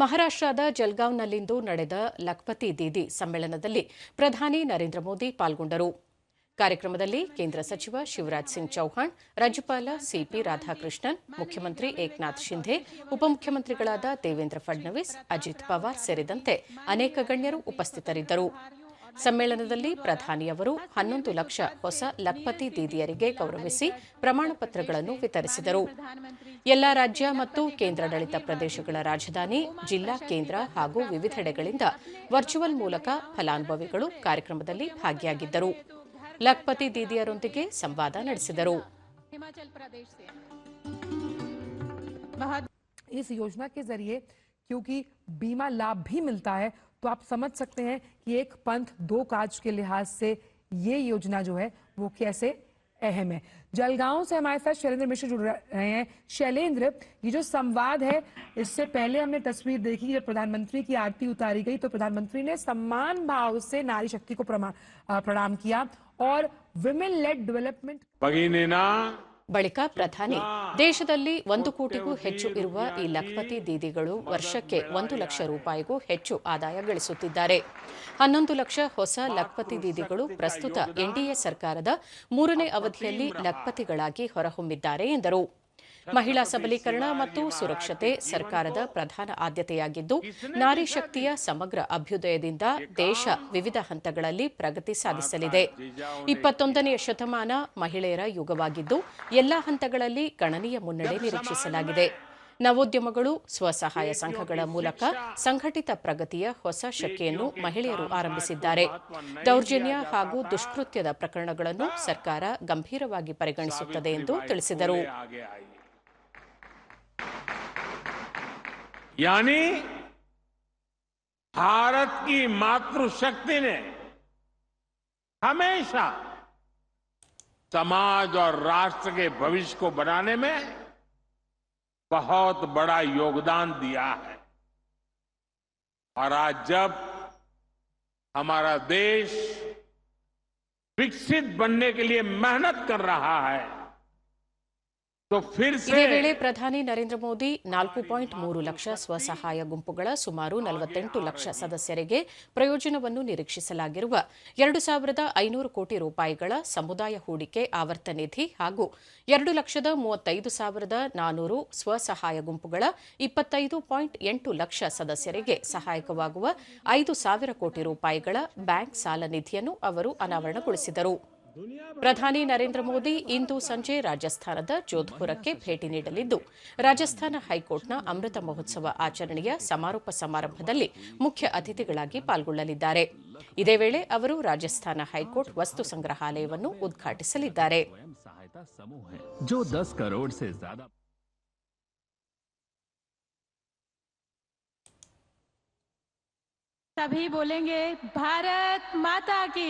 ಮಹಾರಾಷ್ಟ್ರದ ಜಲ್ಗಾಂವ್ನಲ್ಲಿಂದು ನಡೆದ ಲಖ್ಪತಿ ದೀದಿ ಸಮ್ಮೇಳನದಲ್ಲಿ ಪ್ರಧಾನಿ ನರೇಂದ್ರ ಮೋದಿ ಪಾಲ್ಗೊಂಡರು. ಕಾರ್ಯಕ್ರಮದಲ್ಲಿ ಕೇಂದ್ರ ಸಚಿವ ಶಿವರಾಜ್ ಸಿಂಗ್ ಚೌಹಾಣ್, ರಾಜ್ಯಪಾಲ ಸಿಪಿ ರಾಧಾಕೃಷ್ಣನ್, ಮುಖ್ಯಮಂತ್ರಿ ಏಕನಾಥ್ ಶಿಂಧೆ, ಉಪಮುಖ್ಯಮಂತ್ರಿಗಳಾದ ದೇವೇಂದ್ರ ಫಡ್ನವೀಸ್, ಅಜಿತ್ ಪವಾರ್ ಸೇರಿದಂತೆ ಅನೇಕ ಗಣ್ಯರು ಉಪಸ್ಥಿತರಿದ್ದರು. ಸಮ್ಮೇಳನದಲ್ಲಿ ಪ್ರಧಾನಿಯವರು ಹನ್ನೊಂದು ಲಕ್ಷ ಹೊಸ ಲಖ್ಪತಿ ದೀದಿಯರಿಗೆ ಗೌರವಿಸಿ ಪ್ರಮಾಣ ಪತ್ರಗಳನ್ನು ವಿತರಿಸಿದರು ಎಲ್ಲಾ ರಾಜ್ಯ ಮತ್ತು ಕೇಂದ್ರಾಡಳಿತ ಪ್ರದೇಶಗಳ ರಾಜಧಾನಿ ಜಿಲ್ಲಾ ಕೇಂದ್ರ ಹಾಗೂ ವಿವಿಧೆಡೆಗಳಿಂದ ವರ್ಚುವಲ್ ಮೂಲಕ ಫಲಾನುಭವಿಗಳು ಕಾರ್ಯಕ್ರಮದಲ್ಲಿ ಭಾಗಿಯಾಗಿದ್ದರು ಲಖ್ಪತಿ ದೀದಿಯರೊಂದಿಗೆ ಸಂವಾದ ನಡೆಸಿದರು हिमाचल प्रदेश से बहुत इस योजना के जरिए क्योंकि बीमा लाभ भी मिलता है तो आप समझ सकते हैं कि एक पंथ दो काज के लिहाज से ये योजना जो है, वो कैसे अहम है। जलगांव से हमारे साथ शैलेंद्र मिश्र जुड़ रहे हैं। शैलेंद्र, ये जो संवाद है, इससे पहले हमने तस्वीर देखी जब प्रधानमंत्री की आरती उतारी गई तो प्रधानमंत्री ने सम्मान भाव से नारी शक्ति को प्रणाम किया और विमेन लेड डेवलपमेंट भगिनी ना ಬಳಿಕ ಪ್ರಧಾನಿ, ದೇಶದಲ್ಲಿ ಒಂದು ಕೋಟಿಗೂ ಹೆಚ್ಚು ಇರುವ ಈ ಲಖಪತಿ ದೀದಿಗಳು ವರ್ಷಕ್ಕೆ ಒಂದು ಲಕ್ಷ ರೂಪಾಯಿಗೂ ಹೆಚ್ಚು ಆದಾಯ ಗಳಿಸುತ್ತಿದ್ದಾರೆ. ಹನ್ನೊಂದು ಲಕ್ಷ ಹೊಸ ಲಖಪತಿ ದೀದಿಗಳು ಪ್ರಸ್ತುತ ಎನ್ಡಿಎ ಸರ್ಕಾರದ ಮೂರನೇ ಅವಧಿಯಲ್ಲಿ ಲಖಪತಿಗಳಾಗಿ ಹೊರಹೊಮ್ಮಿದ್ದಾರೆ ಎಂದರು. ಮಹಿಳಾ ಸಬಲೀಕರಣ ಮತ್ತು ಸುರಕ್ಷತೆ ಸರ್ಕಾರದ ಪ್ರಧಾನ ಆದ್ಯತೆಯಾಗಿದ್ದು, ನಾರಿ ಶಕ್ತಿಯ ಸಮಗ್ರ ಅಭ್ಯುದಯದಿಂದ ದೇಶ ವಿವಿಧ ಹಂತಗಳಲ್ಲಿ ಪ್ರಗತಿ ಸಾಧಿಸಲಿದೆ. ಇಪ್ಪತ್ತೊಂದನೆಯ ಶತಮಾನ ಮಹಿಳೆಯರ ಯುಗವಾಗಿದ್ದು, ಎಲ್ಲಾ ಹಂತಗಳಲ್ಲಿ ಗಣನೀಯ ಮುನ್ನಡೆ ನಿರೀಕ್ಷಿಸಲಾಗಿದೆ. ನವೋದ್ಯಮಗಳು, ಸ್ವಸಹಾಯ ಸಂಘಗಳ ಮೂಲಕ ಸಂಘಟಿತ ಪ್ರಗತಿಯ ಹೊಸ ಶಕೆಯನ್ನು ಮಹಿಳೆಯರು ಆರಂಭಿಸಿದ್ದಾರೆ. ದೌರ್ಜನ್ಯ ಹಾಗೂ ದುಷ್ಕೃತ್ಯದ ಪ್ರಕರಣಗಳನ್ನು ಸರ್ಕಾರ ಗಂಭೀರವಾಗಿ ಪರಿಗಣಿಸುತ್ತದೆ ಎಂದು ತಿಳಿಸಿದರು. यानी भारत की मातृशक्ति ने हमेशा समाज और राष्ट्र के भविष्य को बनाने में बहुत बड़ा योगदान दिया है। और आज जब हमारा देश विकसित बनने के लिए मेहनत कर रहा है ಇದೇ ವೇಳೆ ಪ್ರಧಾನಿ ನರೇಂದ್ರ ಮೋದಿ ನಾಲ್ಕು ಪಾಯಿಂಟ್ ಮೂರು ಲಕ್ಷ ಸ್ವಸಹಾಯ ಗುಂಪುಗಳ ಸುಮಾರು ನಲವತ್ತೆಂಟು ಲಕ್ಷ ಸದಸ್ಯರಿಗೆ ಪ್ರಯೋಜನವನ್ನು ನಿರೀಕ್ಷಿಸಲಾಗಿರುವ ಎರಡು ಸಾವಿರದ ಐನೂರು ಕೋಟಿ ರೂಪಾಯಿಗಳ ಸಮುದಾಯ ಹೂಡಿಕೆ ಆವರ್ತ ನಿಧಿ ಹಾಗೂ ಎರಡು ಲಕ್ಷದ ಮೂವತ್ತೈದು ಸಾವಿರದ ನಾನೂರು ಸ್ವಸಹಾಯ ಗುಂಪುಗಳ ಇಪ್ಪತ್ತೈದು ಪಾಯಿಂಟ್ ಎಂಟು ಲಕ್ಷ ಸದಸ್ಯರಿಗೆ ಸಹಾಯಕವಾಗುವ ಐದು ಸಾವಿರ ಕೋಟಿ ರೂಪಾಯಿಗಳ ಬ್ಯಾಂಕ್ ಸಾಲ ನಿಧಿಯನ್ನು ಅವರು ಅನಾವರಣಗೊಳಿಸಿದರು. ಪ್ರಧಾನಿ ನರೇಂದ್ರ ಮೋದಿ ಇಂದು ಸಂಜೆ ರಾಜಸ್ಥಾನದ ಜೋಧ್ಪುರಕ್ಕೆ ಭೇಟಿ ನೀಡಲಿದ್ದು ರಾಜಸ್ಥಾನ ಹೈಕೋರ್ಟ್ನ ಅಮೃತ ಮಹೋತ್ಸವ ಆಚರಣೆಯ ಸಮಾರೋಪ ಸಮಾರಂಭದಲ್ಲಿ ಮುಖ್ಯ ಅತಿಥಿಗಳಾಗಿ ಪಾಲ್ಗೊಳ್ಳಲಿದ್ದಾರೆ ಇದೇ ವೇಳೆ ಅವರು ರಾಜಸ್ಥಾನ ಹೈಕೋರ್ಟ್ ವಸ್ತು ಸಂಗ್ರಹಾಲಯವನ್ನು ಉದ್ಘಾಟಿಸಲಿದ್ದಾರೆ स्वयं सहायता समूह है जो 10 करोड़ से ज्यादा सभी बोलेंगे भारत माता की